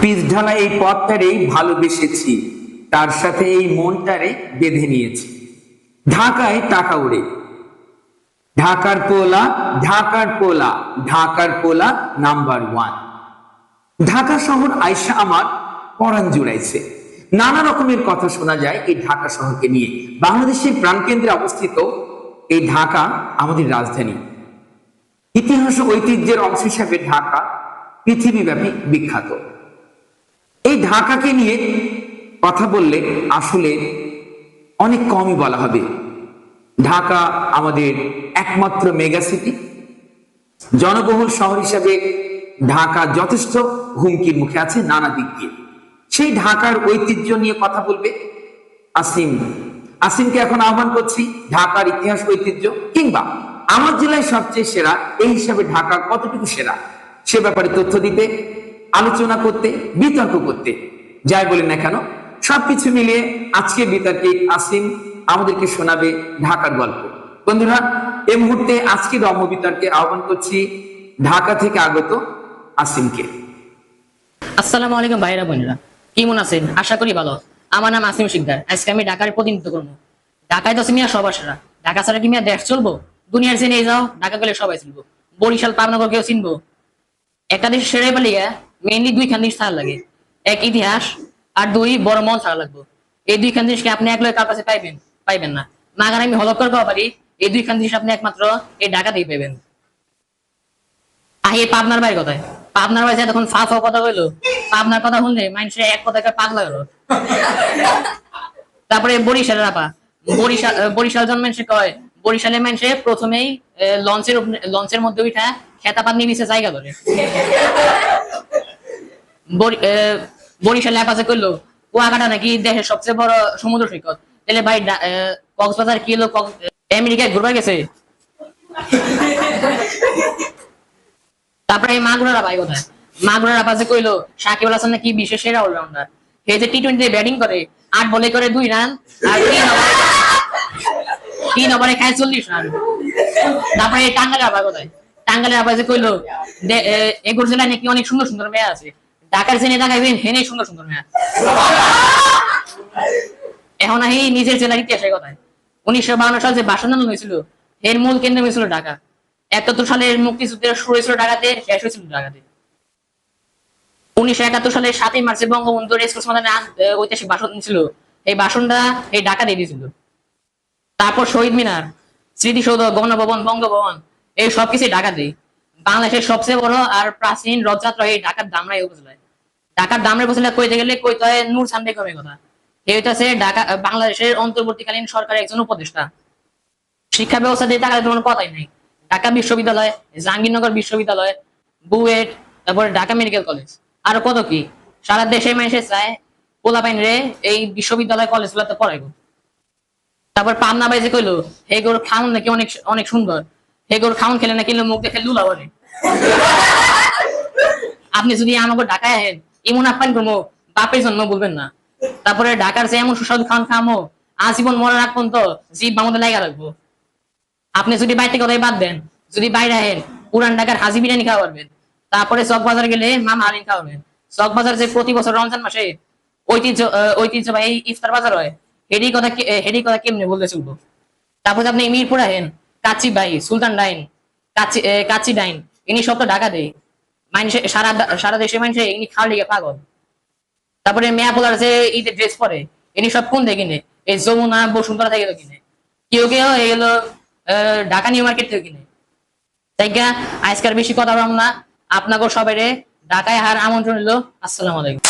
Pitch ঢালা এই পথটারেই ভালোবেসেছি। তার সাথে এই মনটারে বেঁধে নিয়েছি। ঢাকায় টাকা উড়ে। ঢাকার পোলা ঢাকার পোলা ঢাকার পোলা নাম্বার ওয়ান। ঢাকা শহর আয়সা আমার পরাণ জুড়াইছে। নানা রকমের কথা শোনা যায় এই ঢাকা শহরকে নিয়ে। বাংলাদেশের প্রাণকেন্দ্রে অবস্থিত এই ঢাকা আমাদের রাজধানী। ইতিহাস ঐতিহ্যের অংশ হিসাবে ঢাকা পৃথিবীব্যাপী বিখ্যাত। এই ঢাকাকে নিয়ে কথা বললে আসলে অনেক কমই বলা হবে। ঢাকা আমাদের একমাত্র মেগা সিটি। জনবহুল শহর হিসাবে ঢাকা যথেষ্ট হুমকির মুখে আছে নানা দিক দিয়ে। সেই ঢাকার ঐতিহ্য নিয়ে কথা বলবে আসিম। আসিমকে এখন আহ্বান করছি ঢাকার ইতিহাস ঐতিহ্য কিংবা আমার জেলায় সবচেয়ে সেরা, এই হিসাবে ঢাকা কতটুকু সেরা, সে ব্যাপারে তথ্য দিতে আলোচনা করতে, বিতর্ক করতে। যাই বলি না কেন, সবকিছু মিলিয়ে আজকে বিতর্কে আসিম আমাদেরকে শোনাবে ঢাকার গল্প। বন্ধুরা, এই মুহূর্তে আজকে রম্য বিতর্কে আহ্বান করছি ঢাকা থেকে আগত আসিমকে। আসসালামু আলাইকুম ভাইরা বোনেরা। কেমন আছেন? আশা করি ভালো। আমার নাম আসিম শিকদার। আজকে আমি ঢাকার প্রতিনিধিত্ব করব। ঢাকায় তো আছে মিয়া সবার সেরা। ঢাকা ছাড়া কি মিয়া দেশ চলবো? দুনিয়ার চেনে যাও, ঢাকা গেলে সবাই চিনবো। বরিশাল পাবনগর কেউ চিনবো। একটা দেশ সেরাই পেলে মেইনলি দুই খান জিনিস থাকা লাগে। এক ইতিহাস আর দুই বড় মন থাকা লাগবে। এই দুই খান জিনিসকে আপনি একলাই কার কাছে পাইবেন পাইবেন না। মাগার আমি হলক করে পারি, এই দুই খান জিনিস আপনি একমাত্র এই ঢাকাতেই পাইবেন। আহে পাবনার বাড়ির কথায়? পাবনার তখন ফা ফা কথা কইলো, পাবনার কথা শুনলে মানুষের এক কথা পাগলা গেল তারপরে বরিশালের আপা, বরিশাল বরিশাল জন্মেন সে কয়, বরিশালে মানুষে প্রথমেই লঞ্চের লঞ্চের মধ্যে উঠা খেতা পাত নিচে জায়গা ধরে। বরিশালে আপা যে কইলো কুয়াকাটা নাকি দেশের সবচেয়ে বড় সমুদ্র সৈকত। তাহলে ভাই কক্সবাজার কি হলো আমেরিকায় ঘুরবা গেছে? তারপরে এই মাগুরারা ভাই কোথায় মাগুরারা পাশে কইলো সাকিব আল হাসান নাকি বিশ্বের সেরা অলরাউন্ডার সে যে টি টোয়েন্টিতে ব্যাটিং করে আট বলে করে দুই রান আর তিন ওভারে তিন ওভারে খায় চল্লিশ রান তারপরে টাঙ্গালের আবার কোথায়। টাঙ্গালের আবার যে কইলো দে- এ, এগুর জেলায় নাকি অনেক সুন্দর সুন্দর মেয়ে আছে। ঢাকার জেনে দেখাইবেন হেনে সুন্দর সুন্দর মেয়ে এখন আহি নিজের জেলার ইতিহাসের কথায়। উনিশশো বাউন্ন সাল যে আন্দোলন হয়েছিল, এর মূল কেন্দ্র হয়েছিল ঢাকা। একাত্তর সালের মুক্তিযুদ্ধের শুরু হয়েছিল ঢাকাতে, শেষ হয়েছিল ঢাকাতে। উনিশশো একাত্তর সালের সাতই মার্চে বঙ্গবন্ধু রেসকোর্স ঐতিহাসিক ভাষণ ছিল। এই ভাষণটা এই ঢাকা দিয়ে দিয়েছিল। তারপর শহীদ মিনার, স্মৃতিসৌধ, গণভবন, বঙ্গভবন, এই সবকিছু ঢাকাতেই বাংলাদেশের সবচেয়ে বড় আর প্রাচীন রথযাত্রা এই ঢাকার দামরাই উপজেলায়। ঢাকার দামরাই উপজেলায় কইতে গেলে কইতে হয় নূর সান্দে কমে কথা। হইতাছে ঢাকা, বাংলাদেশের অন্তর্বর্তীকালীন সরকারের একজন উপদেষ্টা। শিক্ষা ব্যবস্থা দিয়ে টাকা কোনো কথাই নাই। ঢাকা বিশ্ববিদ্যালয়, জাহাঙ্গীরনগর বিশ্ববিদ্যালয়, বুয়েট, তারপরে ঢাকা মেডিকেল কলেজ। আর কত কি? সারা দেশে মানুষে চায়, পোলাপাইন রে, এই বিশ্ববিদ্যালয় কলেজ গুলাতে পড়াইব। তারপর পাবনা বাইজে কইলো, হে গোর খাউন নাকি অনেক অনেক সুন্দর। হে গোর খাউন খেলে নাকি মুখ দেখে লুলা বলে আপনি যদি আমাকে ঢাকায় আহেন এমন আপ্যায়ন করব বাপের জন্য বলবেন না। তারপরে ঢাকার যে এমন সুস্বাদু খান খামো আজীবন মনে রাখবেন তো জীব আমাদের লাগা রাখব আপনি যদি বাইরে থেকে বাদ দেন যদি বাইরে আহেন পুরান ঢাকার হাজি বিরিয়ানি খাওয়া পারবেন। তারপরে চক বাজার গেলে মামা হালিম খাওয়াবেন চক বাজার যে প্রতি বছর রমজান মাসে ঐতিহ্য ঐতিহ্যবাহী ইফতার বাজার হয় হেডি কথা হেডি কথা কেমনে বলতে চলবো তারপরে আপনি মিরপুর আহেন কাচ্চি বাই সুলতান ডাইন কাচ্চি আহ, কাচ্চি ডাইন ইনি সব তো ঢাকা দেয়। মানুষে সারা সারা দেশে মানুষে ইনি খাওয়ার লিগে পাগল। তারপরে মেয়া পোলার যে ঈদের ড্রেস পরে ইনি সব কোন থেকে কিনে? এই যমুনা বসুন্ধরা থেকে কিনে। কেউ কেউ এগুলো ঢাকা নিউ মার্কেট থেকে কিনে। তাই গা, আজকাল বেশি কথা বললাম না। আপনাকে সবাই ঢাকায় হার আমন্ত্রণ হলো আসসালামু আলাইকুম।